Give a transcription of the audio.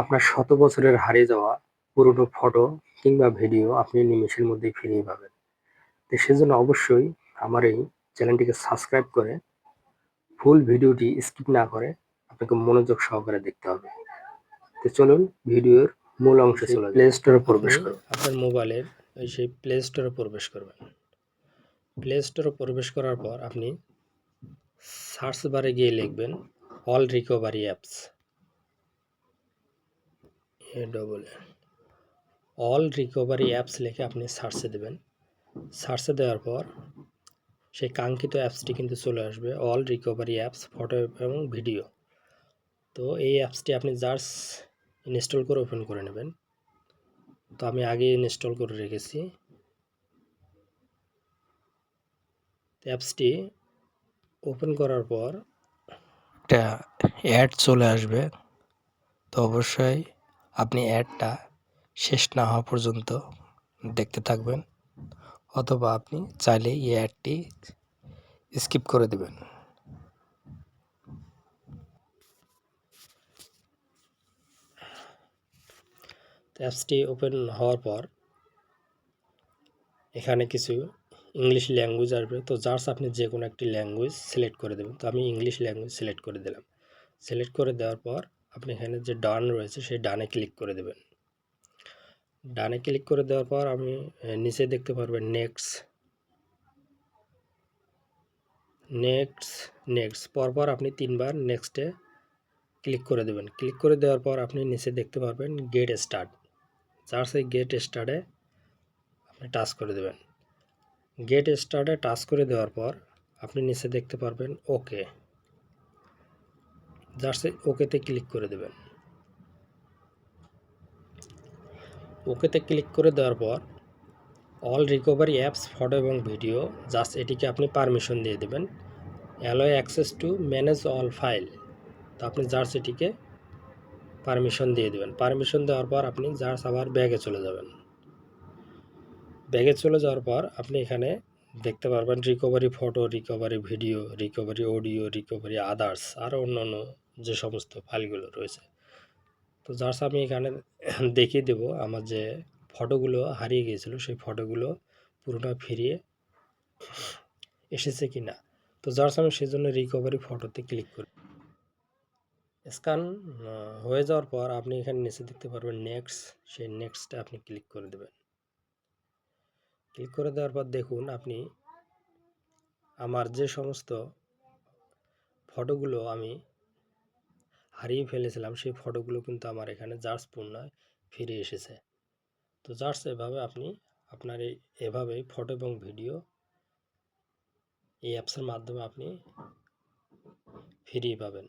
আপনার শত বছরের হারিয়ে যাওয়া পুরনো ফটো কিংবা ভিডিও আপনি নিমেষের মধ্যেই ফিরিয়ে পাবেন। তো সেজন্য অবশ্যই আমার এই চ্যানেলটিকে সাবস্ক্রাইব করে ফুল ভিডিওটি স্কিপ না করে আপনাকে মনোযোগ সহকারে দেখতে হবে। তো চলুন ভিডিওর মূল অংশে চলে প্লে স্টোরে প্রবেশ করুন। আপনার মোবাইলের ওই সেই প্লে স্টোরে প্রবেশ করবেন। প্লে স্টোরে প্রবেশ করার পর আপনি সার্চ বারে গিয়ে লিখবেন অল রিকভারি অ্যাপস এ ডবল অল রিকভারি অ্যাপস লিখে আপনি সার্চে দেবেন। সার্চে দেওয়ার পর সেই কাঙ্ক্ষিত অ্যাপসটি কিন্তু চলে আসবে অল রিকভারি অ্যাপস ফটো এবং ভিডিও তো এই অ্যাপসটি আপনি জাস্ট ইনস্টল করে ওপেন করে নেবেন। তো আমি আগে ইনস্টল করে রেখেছি। অ্যাপসটি ওপেন করার পর একটা অ্যাড চলে আসবে। তো অবশ্যই আপনি অ্যাডটা শেষ না হওয়া পর্যন্ত দেখতে থাকবেন অথবা আপনি চাইলে এই অ্যাডটি স্কিপ করে দেবেন। অ্যাপসটি ওপেন হওয়ার পর এখানে কিছু ইংলিশ ল্যাঙ্গুয়েজ আসবে। তো জাস্ট আপনি যে কোনো একটি ল্যাঙ্গুয়েজ সিলেক্ট করে দেবেন। তো আমি ইংলিশ ল্যাঙ্গুয়েজ সিলেক্ট করে দিলাম। সিলেক্ট করে দেওয়ার পর আপনি এখানে যে ডান রয়েছে, সেই ডানে ক্লিক করে দেবেন। ডানে ক্লিক করে দেওয়ার পর আমি নিচে দেখতে পারবেন নেক্সট। Next next. পরপর আপনি তিনবার নেক্সটে ক্লিক করে দেবেন। ক্লিক করে দেওয়ার পর আপনি নিচে দেখতে পারবেন গেট স্টার্ট। জাস্ট এই গেট স্টার্টে আপনি টাচ করে দেবেন। গেট স্টার্টে টাচ করে দেওয়ার পর আপনি নিচে দেখতে পারবেন ওকে। জাস্ট ওকেতে ক্লিক করে দেবেন। ওকেতে ক্লিক করে দেওয়ার পর অল রিকভারি অ্যাপস ফটো এবং ভিডিও জাস্ট এটিকে আপনি পারমিশন দিয়ে দেবেন। Allow access to manage all file তো আপনি জাস্ট এটিকে পারমিশন দিয়ে দেবেন। পারমিশন দেওয়ার পর আপনি জাস্ট আবার ব্যাগে চলে যাবেন। ব্যাগে চলে যাওয়ার পর আপনি এখানে দেখতে পারবেন recovery photo recovery video recovery audio recovery others আরও অন্য অন্য যে সমস্ত ফাইলগুলো রয়েছে। তো জাস্ট আমি এখানে দেখিয়ে দেব আমার যে ফটোগুলো হারিয়ে গিয়েছিল, সেই ফটোগুলো পুরোটা ফিরিয়ে এসেছে কি না তো জাস্ট আমি সেই জন্য রিকভারি ফটোতে ক্লিক করি স্ক্যান হয়ে যাওয়ার পর আপনি এখানে নিচে দেখতে পারবেন নেক্সট সেই নেক্সটটা আপনি ক্লিক করে দেবেন। ক্লিক করে দেওয়ার পর দেখুন আপনি আমার যে সমস্ত ফটোগুলো আমি হারিয়ে ফেলেছিলাম, সেই ফটোগুলো কিন্তু আমার এখানে জাস্ট পূর্ণায় ফিরে এসেছে। তো জাস্ট এভাবে আপনি আপনার এই এভাবেই ফটো এবং ভিডিও এই অ্যাপসের মাধ্যমে আপনি ফিরিয়ে পাবেন।